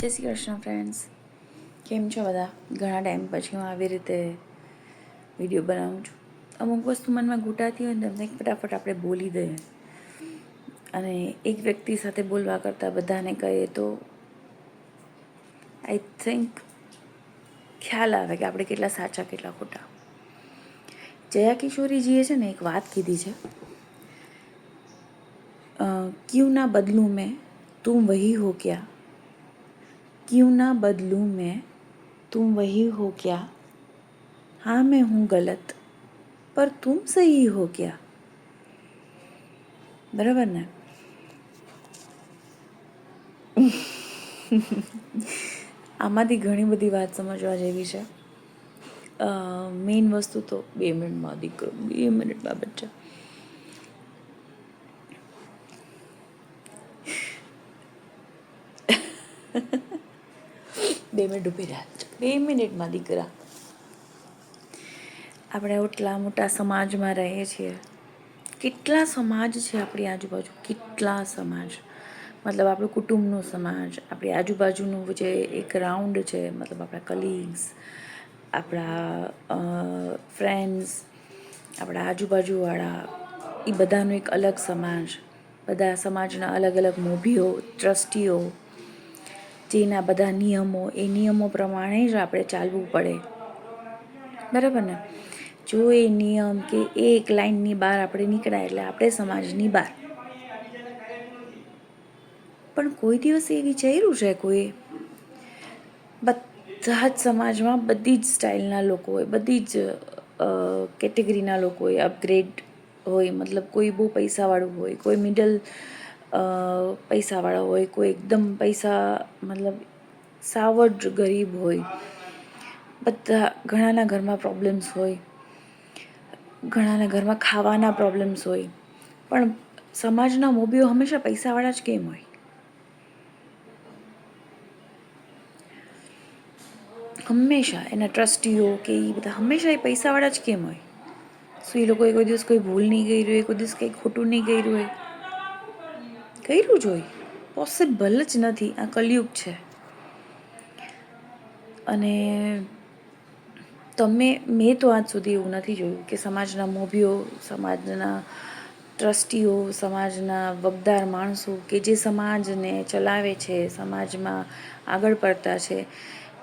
જય શ્રી કૃષ્ણ ફ્રેન્ડ્સ કેમ છો બધા? ઘણા ટાઈમ પછી હું આવી રીતે વીડિયો બનાવું છું. અમુક વસ્તુ મનમાં ઘૂંટાતી હોય ને તમને ફટાફટ આપણે બોલી દઈએ. અને એક વ્યક્તિ સાથે બોલવા કરતાં બધાને કહીએ તો આઈ થિંક ખ્યાલ આવે કે આપણે કેટલા સાચા, કેટલા ખોટા. જયા કિશોરીજીએ છે ને એક વાત કીધી છે. ક્યુ ના બદલું મેં? તું વહી હો ક્યાં? क्यों ना बदलूं मैं तुम वही हो क्या हाँ मैं हूँ गलत पर तुम सही हो क्या બરાબર ને આમાંથી ઘણી બધી વાત સમજવા જેવી છે મેઇન વસ્તુ તો બે મિનિટમાં દીકરો બે મિનિટમાં બચ્ચા બે મિનિટ ઊભી રહ્યા બે મિનિટમાં દીકરા. આપણે એટલા મોટા સમાજમાં રહીએ છીએ. કેટલા સમાજ છે આપણી આજુબાજુ? કેટલા સમાજ? મતલબ આપણું કુટુંબનો સમાજ, આપણી આજુબાજુનું જે એક રાઉન્ડ છે, મતલબ આપણા કલીગ્સ આપણા ફ્રેન્ડ્સ આપણા આજુબાજુવાળા એ બધાનો એક અલગ સમાજ. બધા સમાજના અલગ અલગ મોભીઓ, ટ્રસ્ટીઓ જેના બધા નિયમો, એ નિયમો પ્રમાણે જ આપણે ચાલવું પડે. બરાબર ને? જો એ નિયમ કે એક લાઇનની બહાર આપણે નીકળ્યા એટલે આપણે સમાજની બહાર. પણ કોઈ દિવસ એ વિચાર્યું છે કોઈ? બધા જ સમાજમાં બધી જ સ્ટાઇલના લોકો હોય, બધી જ કેટેગરીના લોકો હોય, અપગ્રેડ હોય, મતલબ કોઈ બહુ પૈસાવાળું હોય, કોઈ મિડલ પૈસાવાળા હોય, કોઈ એકદમ પૈસા, મતલબ સાવજ ગરીબ હોય, બધા ઘણાના ઘરમાં પ્રોબ્લેમ્સ હોય, ઘણાના ઘરમાં ખાવાના પ્રોબ્લેમ્સ હોય, પણ સમાજના મોભીઓ હંમેશા પૈસાવાળા જ કેમ હોય? હંમેશા એના ટ્રસ્ટીઓ કે એ બધા હંમેશા એ પૈસાવાળા જ કેમ હોય? શું એ લોકોએ કોઈ દિવસ કોઈ ભૂલ નહીં કરી હોય, કોઈ દિવસ કંઈ ખોટું નહીં કર્યું હોય? કર્યું જોઈ પોસિબલ જ નથી. આ કલયુગ છે. અને તમે, મેં તો આજ સુધી એવું નથી જોયું કે સમાજના મોભીઓ, સમાજના ટ્રસ્ટીઓ, સમાજના વગદાર માણસો કે જે સમાજને ચલાવે છે, સમાજમાં આગળ પડતા છે,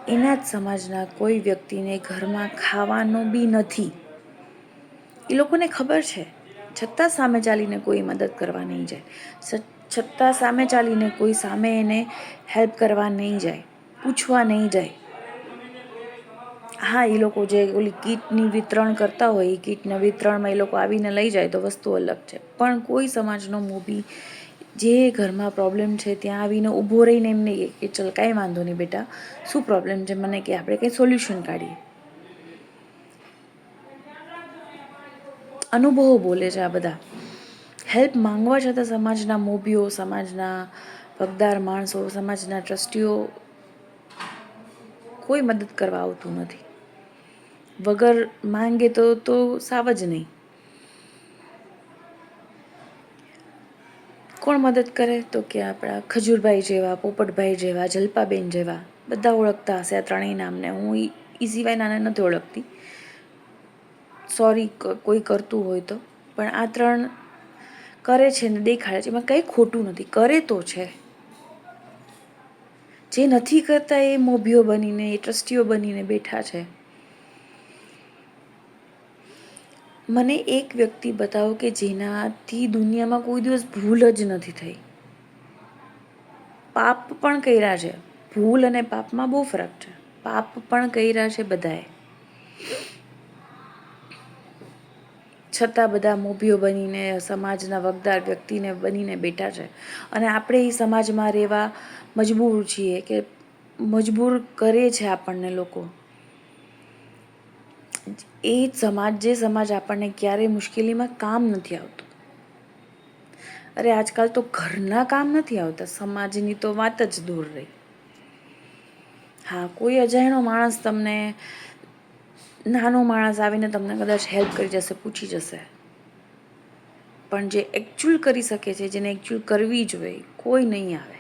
એના જ સમાજના કોઈ વ્યક્તિને ઘરમાં ખાવાનું બી નથી. એ લોકોને ખબર છે. છતાં સામે ચાલીને કોઈ મદદ કરવા નહીં જાય. છતાં સામે ચાલીને કોઈ સામે એને હેલ્પ કરવા નહીં જાય, પૂછવા નહીં જાય. હા એ લોકો જે ઓલી કીટની વિતરણ કરતા હોય એ કીટના વિતરણમાં એ લોકો આવીને લઈ જાય તો વસ્તુ અલગ છે. પણ કોઈ સમાજનો મોભી જે ઘરમાં પ્રોબ્લેમ છે, ત્યાં આવીને ઊભો રહીને એમ નહીં કે ચલ કાંઈ વાંધો નહીં બેટા, શું પ્રોબ્લેમ છે? મને કે આપણે કંઈ સોલ્યુશન કાઢીએ. અનુભવો બોલે છે આ બધા. હેલ્પ માંગવા છતાં સમાજના મોભીઓ, સમાજના પગદાર માણસો, સમાજના ટ્રસ્ટીઓ કોઈ મદદ કરવા આવતું નથી. વગર માંગે તો તો સાવ જ નહીં. કોણ મદદ કરે? તો કે આપણા ખજૂરભાઈ જેવા, પોપટભાઈ જેવા, જલપાબેન જેવા. બધા ઓળખતા હશે આ ત્રણેય નામને. હું એ સિવાય નાને નથી ઓળખતી. સોરી કોઈ કરતું હોય તો. પણ આ ત્રણ કરે છે ને દેખાડે છે, એમાં કંઈ ખોટું નથી, કરે તો છે. જે નથી કરતા એ મોભીઓ બનીને, એ ટ્રસ્ટીઓ બનીને બેઠા છે. મને એક વ્યક્તિ બતાવો કે જેનાથી દુનિયામાં કોઈ દિવસ ભૂલ જ નથી થઈ. પાપ પણ કર્યા છે. ભૂલ અને પાપમાં બહુ ફરક છે. પાપ પણ કર્યા છે બધાએ. છતાં બધા મોભીઓ બનીને, સમાજના વગદાર વ્યક્તિને બનીને બેઠા છે. અને આપણે એ સમાજમાં રહેવા મજબૂર છીએ કે મજબૂર કરે છે આપણને લોકો. એ સમાજ, જે સમાજ આપણને ક્યારેય મુશ્કેલીમાં કામ નથી આવતું. અરે આજકાલ તો ઘરના કામ નથી આવતા, સમાજની તો વાત જ દૂર રહી. હા, કોઈ અજાણ્યો માણસ તમને નાનો માણસ આવીને તમને કદાચ હેલ્પ કરી જશે, પૂછી જશે. પણ જે એકચ્યુઅલ કરી શકે છે, જેને એકચ્યુઅલ કરવી જોઈએ કોઈ નહીં આવે.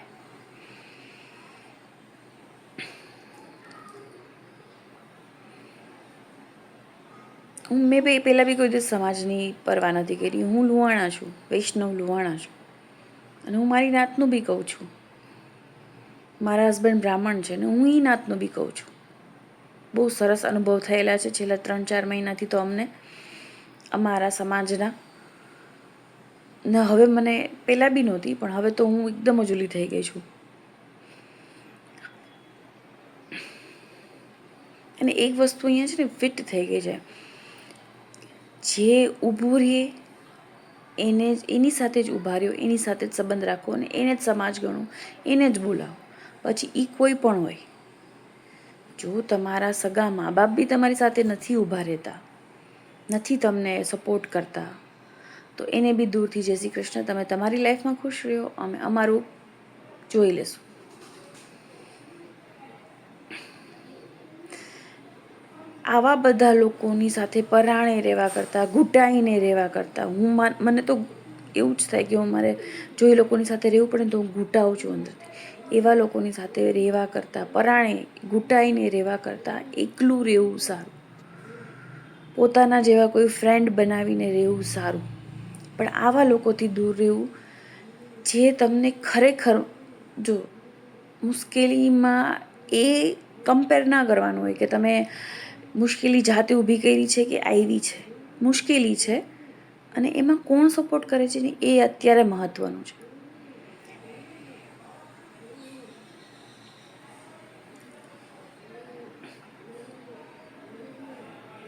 હું, મેં બે, પહેલાં બી કોઈ દિવસ સમાજની પરવા નથી કરી. હું લુહાણા છું, વૈષ્ણવ લુહાણા છું. અને હું મારી નાતનું બી કહું છું. મારા હસબન્ડ બ્રાહ્મણ છે ને હું એ નાતનું બી કહું છું. બહુ સરસ અનુભવ થયેલા છે છેલ્લા ત્રણ ચાર મહિનાથી તો અમને, અમારા સમાજના. ને હવે મને પહેલાં બી નહોતી, પણ હવે તો હું એકદમ જ થઈ ગઈ છું. અને એક વસ્તુ અહીંયા છે ને ફિટ થઈ ગઈ છે. જે ઊભું રહે એને જ, એની સાથે જ ઊભા રહ્યો, એની સાથે જ સંબંધ રાખો અને એને જ સમાજ ગણો, એને જ બોલાવો. પછી એ કોઈ પણ હોય જો તમારા સગા મા બાપ બી તમારી સાથે નથી ઊભા રહેતા, નથી તમને સપોર્ટ કરતા, તો એને બી દૂરથી જય શ્રી કૃષ્ણ, તમે તમારી લાઈફમાં ખુશ રહ્યો, અમે અમારું જોઈ લેશું. આવા બધા લોકોની સાથે પરાણે રહેવા કરતાં, ઘૂંટાઈને રહેવા કરતાં, હું મને તો એવું જ થાય કે હું મારે જો એ લોકોની સાથે રહેવું પડે તો હું ઘૂંટાઉં છું અંદરથી. એવા લોકોની સાથે રહેવા કરતાં, પરાણે ઘૂંટાઈને રહેવા કરતાં એકલું રહેવું સારું. પોતાના જેવા કોઈ ફ્રેન્ડ બનાવીને રહેવું સારું. પણ આવા લોકોથી દૂર રહેવું, જે તમને ખરેખર જો મુશ્કેલીમાં એ કમ્પેર ના કરવાનું હોય કે તમે મુશ્કેલી જાતે ઊભી કરી છે કે આવી છે. મુશ્કેલી છે અને એમાં કોણ સપોર્ટ કરે છે ને એ અત્યારે મહત્ત્વનું છે.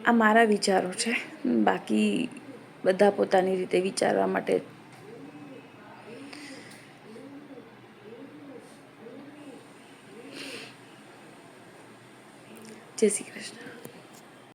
આ મારા વિચારો છે. બાકી બધા પોતાની રીતે વિચારવા માટે જય શ્રી કૃષ્ણ.